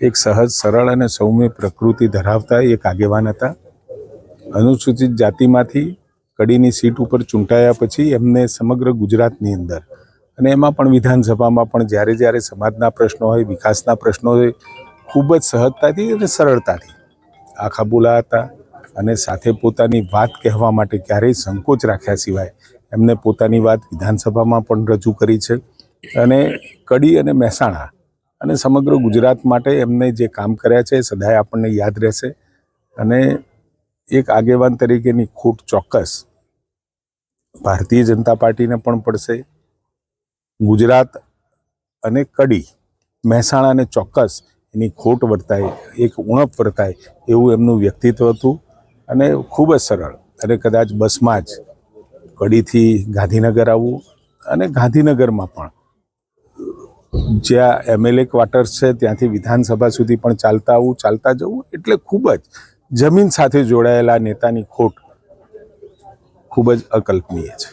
એક સહજ, સરળ અને સૌમ્ય પ્રકૃતિ ધરાવતા એક આગેવાન હતા. અનુસૂચિત જાતિમાંથી કડીની સીટ ઉપર ચૂંટાયા પછી એમને સમગ્ર ગુજરાતની અંદર અને એમાં પણ વિધાનસભામાં પણ જ્યારે જ્યારે સમાજના પ્રશ્નો હોય, વિકાસના પ્રશ્નો હોય, ખૂબ જ સહજતાથી અને સરળતાથી આખા બોલા હતા અને સાથે પોતાની વાત કહેવા માટે ક્યારેય સંકોચ રાખ્યા સિવાય એમને પોતાની વાત વિધાનસભામાં પણ રજૂ કરી છે. અને કડી અને મહેસાણા અને સમગ્ર ગુજરાત માટે એમને જે કામ કર્યા છે એ સદાય આપણને યાદ રહેશે. અને એક આગેવાન તરીકેની ખોટ ચોક્કસ ભારતીય જનતા પાર્ટીને પણ પડશે. ગુજરાત અને કડી, મહેસાણાને ચોક્કસ એની ખોટ વર્તાય, એક ઉણપ વર્તાય એવું એમનું વ્યક્તિત્વ હતું. અને ખૂબ જ સરળ, અને કદાચ બસમાં જ કડીથી ગાંધીનગર આવવું અને ગાંધીનગરમાં પણ જ્યાં એમએલએ ક્વાર્ટર્સ છે, ત્યાંથી વિધાનસભા સુધી પણ ચાલતા આવવું ચાલતા જવું, એટલે ખૂબ જ જમીન સાથે જોડાયેલા નેતાની ખોટ ખૂબ જ અકલ્પનીય છે.